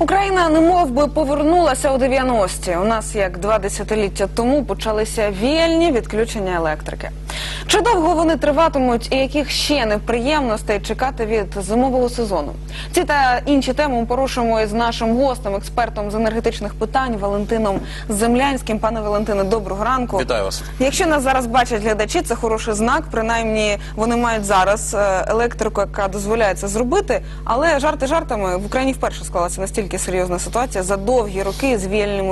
Україна немов би повернулася у 90-ті. У нас як два десятиліття тому почалися вільні відключення електрики. Чи довго вони триватимуть і яких ще неприємностей чекати від зимового сезону? Ці та інші теми ми порушимо із нашим гостем, експертом з енергетичних питань Валентином Землянським. Пане Валентине, доброго ранку. Вітаю вас. Якщо нас зараз бачать глядачі, це хороший знак. Принаймні вони мають зараз е, електрику, яка дозволяє це зробити. Але жарти жартами в Україні вперше склалася настільки серйозна ситуація за довгі роки з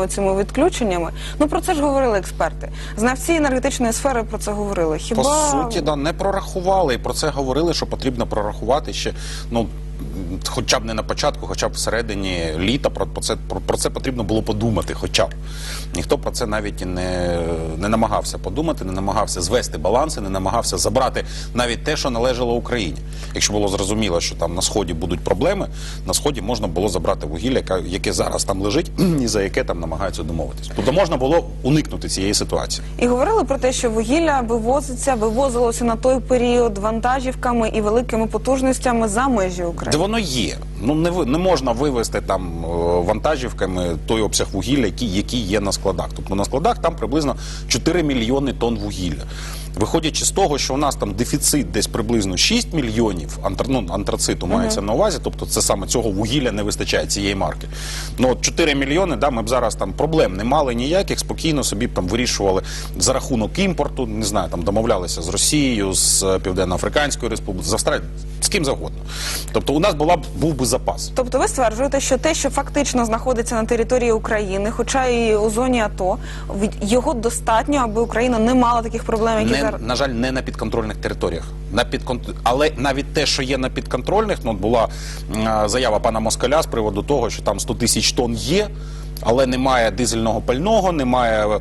цими відключеннями. Ну про це ж говорили експерти. Знавці енергетичної сфери про це говорили. Хіба По суті, да, не прорахували і про це говорили, що потрібно прорахувати ще. Ну хоча б не на початку, хоча б всередині літа про, це про, це потрібно було подумати. Хоча б ніхто про це навіть не, не намагався подумати, не намагався звести баланси, не намагався забрати навіть те, що належало Україні. Якщо було зрозуміло, що там на сході будуть проблеми, на сході можна було забрати вугілля, яке, зараз там лежить, і за яке там намагаються домовитись. Тобто можна було уникнути цієї ситуації. і говорили про те, що вугілля вивозиться, вивозилося на той період вантажівками і великими потужностями за межі Де України. воно є. Ну не ви- не можна вивезти там е, вантажівками той обсяг вугілля, який, який є на складах. Тобто на складах там приблизно 4 мільйони тонн вугілля. Виходячи з того, що у нас там дефіцит десь приблизно 6 мільйонів антр, ну, антрациту мається на увазі, тобто це саме цього вугілля не вистачає цієї марки. Ну от 4 мільйони, да, ми б зараз там проблем не мали ніяких, спокійно собі б там вирішували за рахунок імпорту, не знаю, там домовлялися з Росією, з е, Південно-Африканською Республікою, з Австралією, з ким завгодно. Тобто у нас була б був би запас. Тобто ви стверджуєте, що те, що фактично знаходиться на території України, хоча і у зоні АТО, його достатньо, аби Україна не мала таких проблем, які Не, зараз. на жаль, не на підконтрольних територіях. На підкон... Але навіть те, що є на підконтрольних, ну була заява пана Москаля з приводу того, що там 100 тисяч тонн є. Але немає дизельного пального, немає е,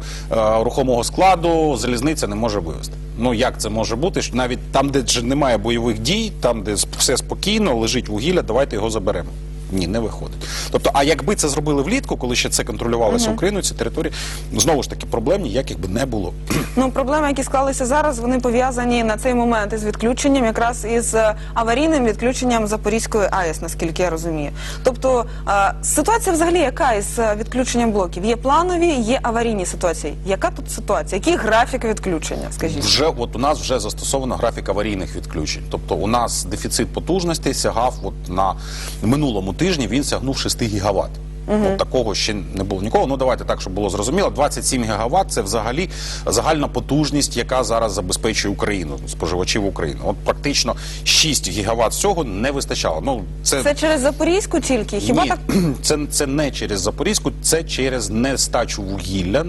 рухомого складу, залізниця не може вивезти. Ну як це може бути? Навіть там, де немає бойових дій, там, де все спокійно, лежить вугілля, давайте його заберемо. Ні, не виходить. Тобто, а якби це зробили влітку, коли ще це контролювалося Україною, ці території, ну, знову ж таки, проблем ніяких би не було. Ну проблеми, які склалися зараз, вони пов'язані на цей момент із відключенням, якраз із е, аварійним відключенням Запорізької АЕС, наскільки я розумію. Тобто е, ситуація взагалі яка із е, відключенням блоків? Є планові, є аварійні ситуації. Яка тут ситуація? Який графік відключення? Скажіть? Вже от у нас вже застосовано графік аварійних відключень. Тобто у нас дефіцит потужностей сягав от на минулому тижні. Він сягнув 6 гігават. От такого ще не було ніколи. Ну давайте так, щоб було зрозуміло. 27 гігават – це взагалі загальна потужність, яка зараз забезпечує Україну, споживачів України. От практично 6 гігават цього не вистачало. Ну це, Це через Запорізьку тільки? Хіба ні, так? це, це не через Запорізьку, це через нестачу вугілля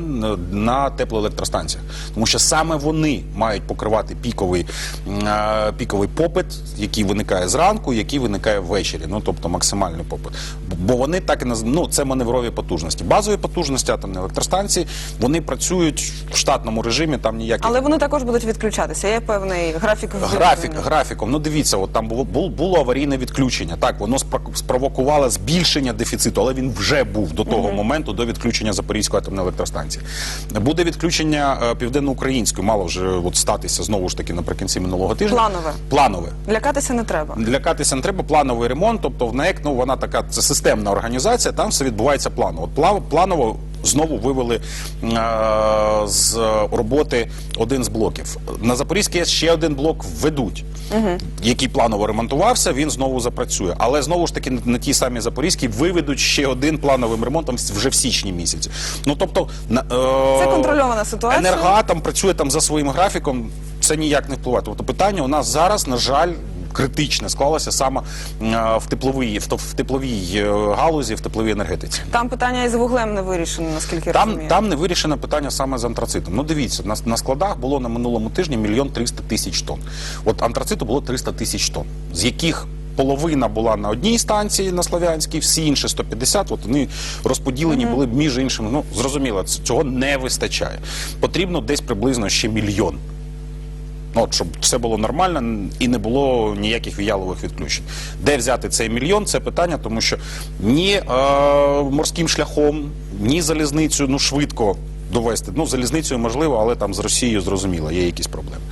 на теплоелектростанціях. Тому що саме вони мають покривати піковий, е, піковий попит, який виникає зранку, який виникає ввечері. Ну тобто максимальний попит. Бо вони так і наз... ну, це маневрові потужності. Базові потужності атомної електростанції вони працюють в штатному режимі. Там ніяких Але вони також будуть відключатися. Є певний графік Графік, графіком. Ну дивіться, от там було, було, аварійне відключення. Так, воно спро- спровокувало збільшення дефіциту, але він вже був до того моменту, до відключення Запорізької атомної електростанції. Буде відключення е, південноукраїнської, мало вже от статися знову ж таки наприкінці минулого тижня. Планове. Планове. Лякатися не треба. Лякатися не треба плановий ремонт. Тобто в НЕК, ну вона така це системна організація. Там все відбувається планово. Планово знову вивели е, з роботи один з блоків. На Запорізькій ще один блок введуть, який планово ремонтувався. Він знову запрацює. Але знову ж таки на- на тій самій Запорізькій виведуть ще один плановим ремонтом вже в січні місяці. Ну тобто на е, Це контрольована ситуація. Енергоатом працює там за своїм графіком. Це ніяк не впливає. Тобто питання у нас зараз, на жаль, критичне склалося саме е, в тепловій, в, тепловій е, галузі, в тепловій енергетиці. Там питання із вуглем не вирішено, наскільки Там, розумію. там не вирішено питання саме з антрацитом. Ну дивіться, на, на складах було на минулому тижні мільйон триста тисяч тонн. От антрациту було 300 тисяч тонн, з яких половина була на одній станції на Слов'янській, всі інші 150, от вони розподілені були між іншими. Ну зрозуміло, цього не вистачає. Потрібно десь приблизно ще мільйон. Ну, щоб все було нормально і не було ніяких віялових відключень. Де взяти цей мільйон? Це питання, тому що ні е, морським шляхом, ні залізницею ну швидко довести. Ну, залізницею можливо, але там з Росією зрозуміло, є якісь проблеми.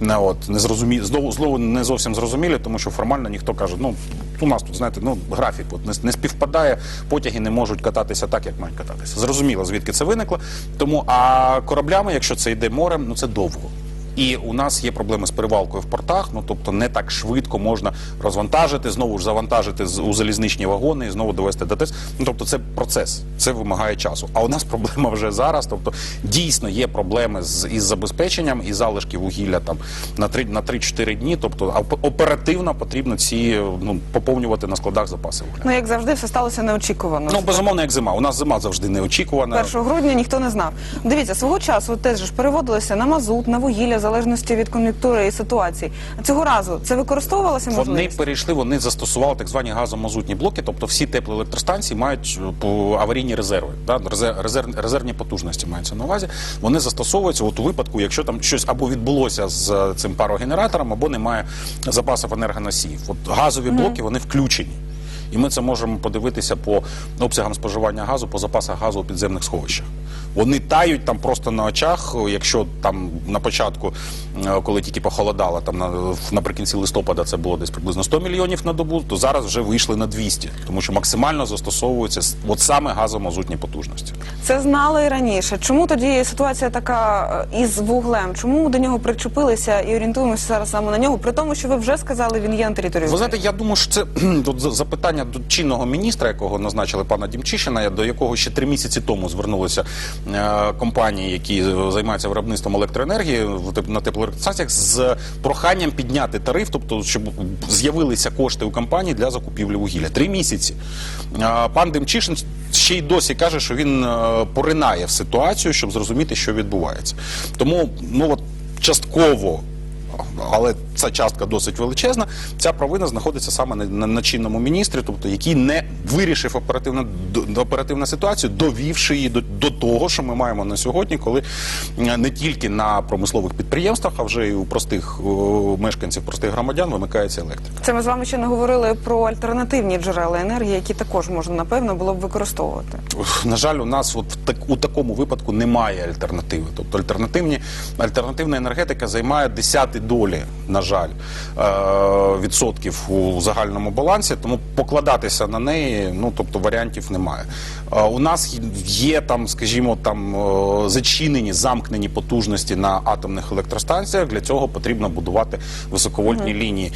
Не, от, не зрозумі... знову, знову не зовсім зрозумілі, тому що формально ніхто каже, ну у нас тут, знаєте, ну графік от, не, не співпадає, потяги не можуть кататися так, як мають кататися. Зрозуміло, звідки це виникло. Тому а кораблями, якщо це йде морем, ну це довго. І у нас є проблеми з перевалкою в портах. Ну тобто не так швидко можна розвантажити, знову ж завантажити у залізничні вагони і знову довести до ТЕС. Ну тобто, це процес, це вимагає часу. А у нас проблема вже зараз. Тобто, дійсно є проблеми з із забезпеченням і залишки вугілля там на 3 на 3-4 дні. Тобто, оперативно потрібно ці ну поповнювати на складах запаси вугля. Ну як завжди, все сталося неочікувано. Ну безумовно, як зима. У нас зима завжди неочікувана. 1 грудня ніхто не знав. Дивіться, свого часу теж ж переводилися на мазут, на вугілля, залежності від кон'юнктури і ситуації. Цього разу це використовувалося Вони перейшли, вони застосували так звані газомазутні блоки, тобто всі теплоелектростанції мають е, по аварійні резерви, да? резер, резер- резервні потужності маються на увазі. Вони застосовуються от у випадку, якщо там щось або відбулося з е, цим парогенератором, або немає запасів енергоносіїв. От газові блоки вони включені. І ми це можемо подивитися по обсягам споживання газу, по запасах газу у підземних сховищах. Вони тають там просто на очах. Якщо там на початку, е, коли тільки похолодало, там наприкінці листопада це було десь приблизно 100 мільйонів на добу, то зараз вже вийшли на 200, тому що максимально застосовуються от саме газомазутні потужності. Це знали і раніше. Чому тоді ситуація така е, із вуглем? Чому до нього причепилися і орієнтуємося зараз саме на нього? При тому, що ви вже сказали, він є на території. Ви знаєте, я думаю, що це тут за- запитання до чинного міністра, якого назначили пана Дімчишина, до якого ще три місяці тому звернулися компанії, які е, займаються виробництвом електроенергії на теплоелектростанціях з проханням підняти тариф, тобто щоб з'явилися кошти у компанії для закупівлі вугілля. Три місяці. Е, Пан Демчишин ще й досі каже, що він е, поринає в ситуацію, щоб зрозуміти, що відбувається. Тому ну от частково але ця частка досить величезна. Ця провина знаходиться саме на, на, на чинному міністрі, тобто який не вирішив оперативно до- оперативну ситуацію, довівши її до, до того, що ми маємо на сьогодні, коли е, не тільки на промислових підприємствах, а вже і у простих о, мешканців, простих громадян вимикається електрика. Це ми з вами ще не говорили про альтернативні джерела енергії, які також можна напевно було б використовувати. На жаль, у нас от в так, у такому випадку немає альтернативи. Тобто альтернативні, альтернативна енергетика займає десяті долі, на жаль, е, відсотків у загальному балансі, тому покладатися на неї, ну тобто варіантів немає. Е, у нас є там, скажімо, там е, зачинені, замкнені потужності на атомних електростанціях. Для цього потрібно будувати високовольтні лінії.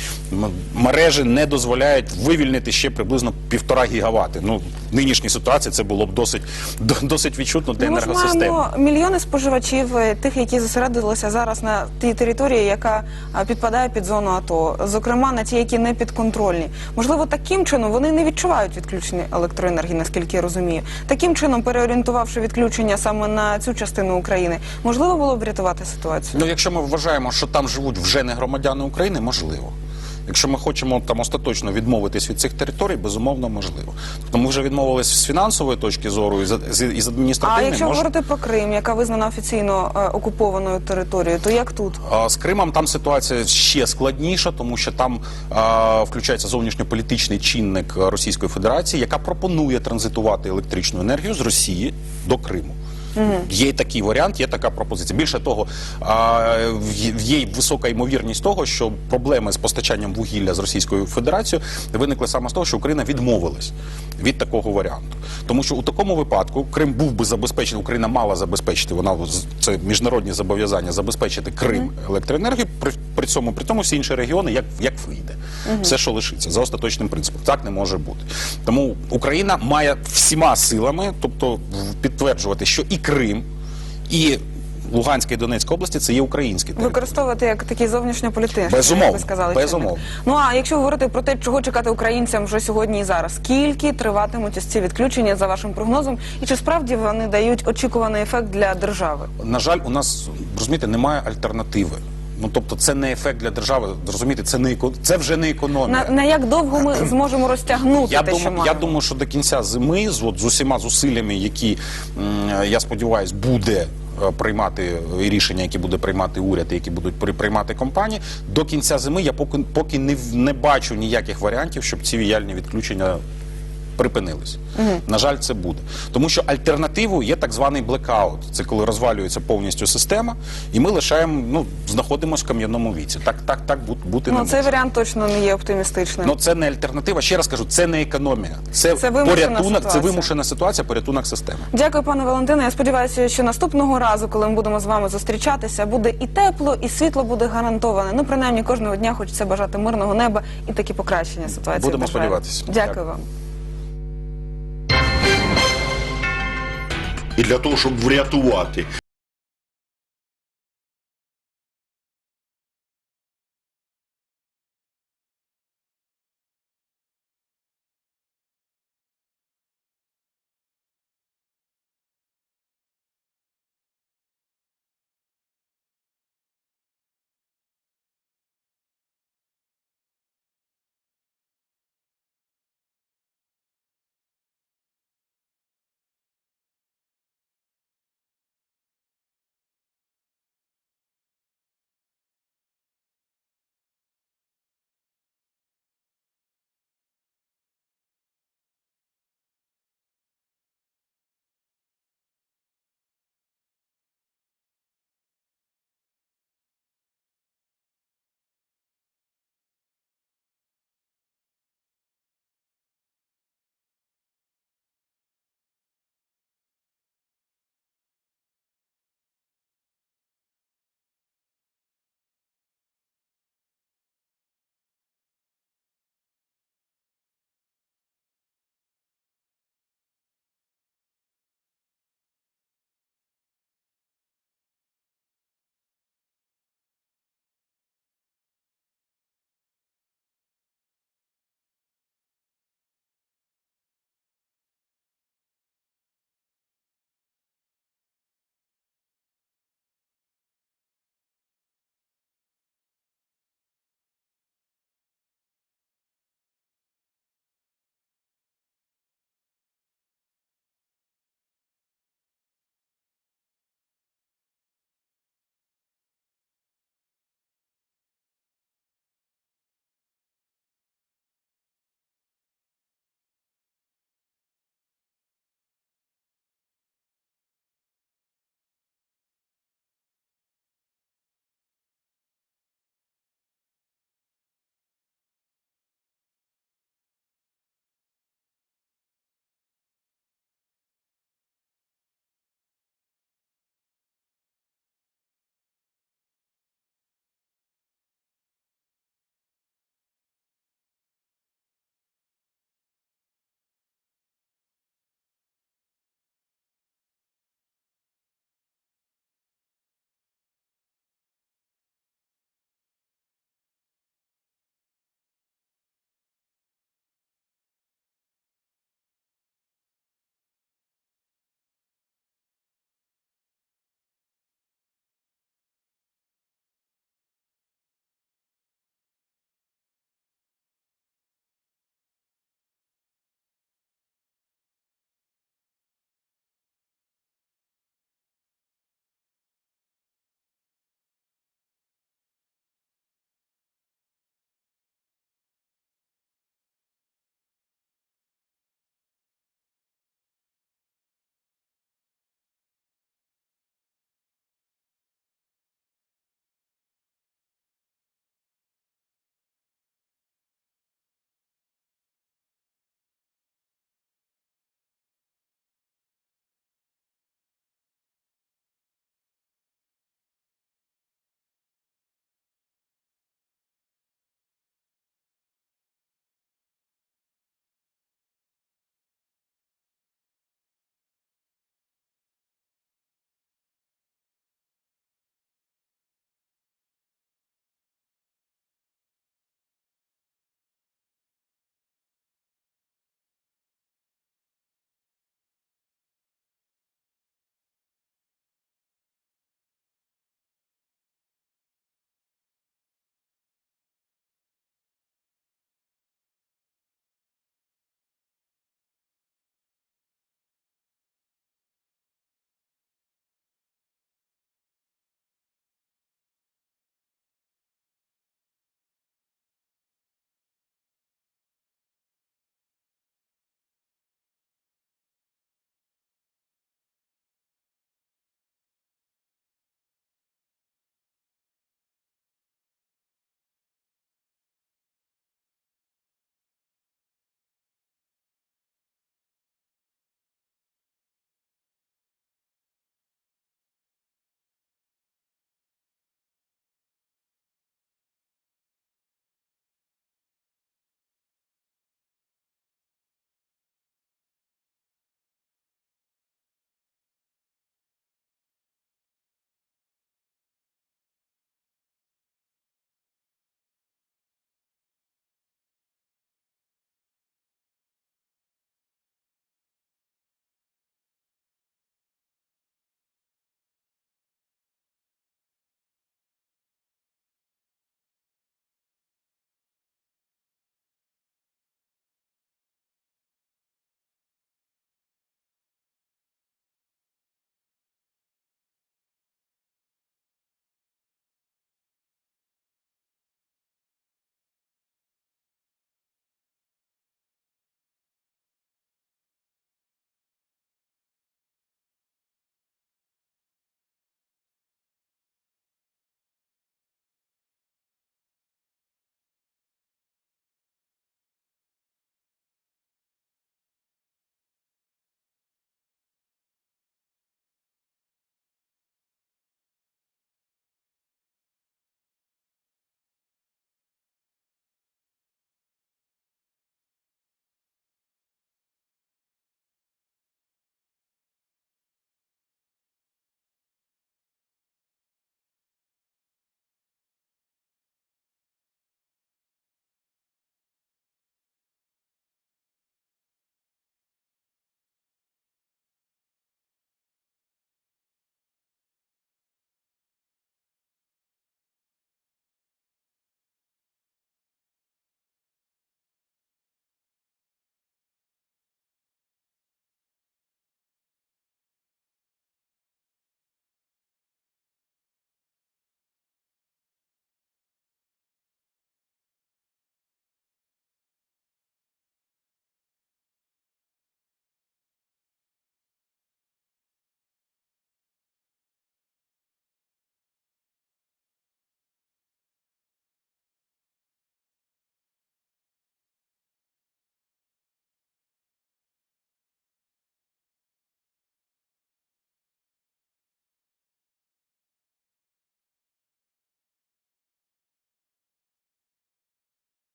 Мережі не дозволяють вивільнити ще приблизно півтора гігавати. Ну в нинішній ситуації це було б досить досить відчутно для Ну, ми енергосистеми. маємо мільйони споживачів, тих, які зосередилися зараз на тій території, яка а, підпадає під зону АТО, зокрема на ті, які не підконтрольні. Можливо, таким чином вони не відчувають відключення електроенергії, наскільки я розумію. Таким чином, переорієнтувавши відключення саме на цю частину України, можливо було б врятувати ситуацію. Ну, якщо ми вважаємо, що там живуть вже не громадяни України, можливо. Якщо ми хочемо там остаточно відмовитись від цих територій, безумовно можливо. Тобто ми вже відмовились з фінансової точки зору і з, і з А якщо може- говорити про Крим, яка визнана офіційно е, окупованою територією, то як тут? А З Кримом там ситуація ще складніша, тому що там а, включається зовнішньополітичний чинник Російської Федерації, яка пропонує транзитувати електричну енергію з Росії до Криму. Є такий варіант, є така пропозиція. Більше того, є висока ймовірність того, що проблеми з постачанням вугілля з Російською Федерацією виникли саме з того, що Україна відмовилась від такого варіанту. Тому що у такому випадку Крим був би забезпечений, Україна мала забезпечити, вона це міжнародні зобов'язання забезпечити Крим електроенергією. При, при цьому при тому всі інші регіони як, як вийде. Все, що лишиться за остаточним принципом. Так не може бути. Тому Україна має всіма силами, тобто підтверджувати, що і Крим, і Луганська і Донецька області це є українські території. Використовувати як такий зовнішньополітичні Безумовно, як ви сказали. безумовно. чинник. Ну а якщо говорити про те, чого чекати українцям вже сьогодні і зараз, скільки триватимуть ось ці відключення за вашим прогнозом, і чи справді вони дають очікуваний ефект для держави? На жаль, у нас розумієте, немає альтернативи. Ну тобто, це не ефект для держави. Розумієте, це не еко... це вже не економія. На, на як довго ми зможемо розтягнути Я те, що думаю, маємо? я думаю, що до кінця зими з от з усіма зусиллями, які я сподіваюся, буде е, приймати рішення, які буде приймати уряд, і які будуть при- приймати компанії. До кінця зими я поки поки не не бачу ніяких варіантів, щоб ці віяльні відключення припинились. На жаль, це буде. Тому що альтернативою є так званий блекаут. Це коли розвалюється повністю система, і ми лишаємо, ну, знаходимося в кам'яному віці. Так, так, так бу- бути не Ну, цей може. варіант точно не є оптимістичним. Ну це не альтернатива. Ще раз кажу, це не економія. Це, Це порятунок, це вимушена ситуація, порятунок системи. Дякую, пане Валентине. Я сподіваюся, що наступного разу, коли ми будемо з вами зустрічатися, буде і тепло, і світло буде гарантоване. Ну, принаймні, кожного дня хочеться бажати мирного неба і такі покращення ситуації. Будемо сподіватися. Дякую Дякую. вам. І для того, щоб врятувати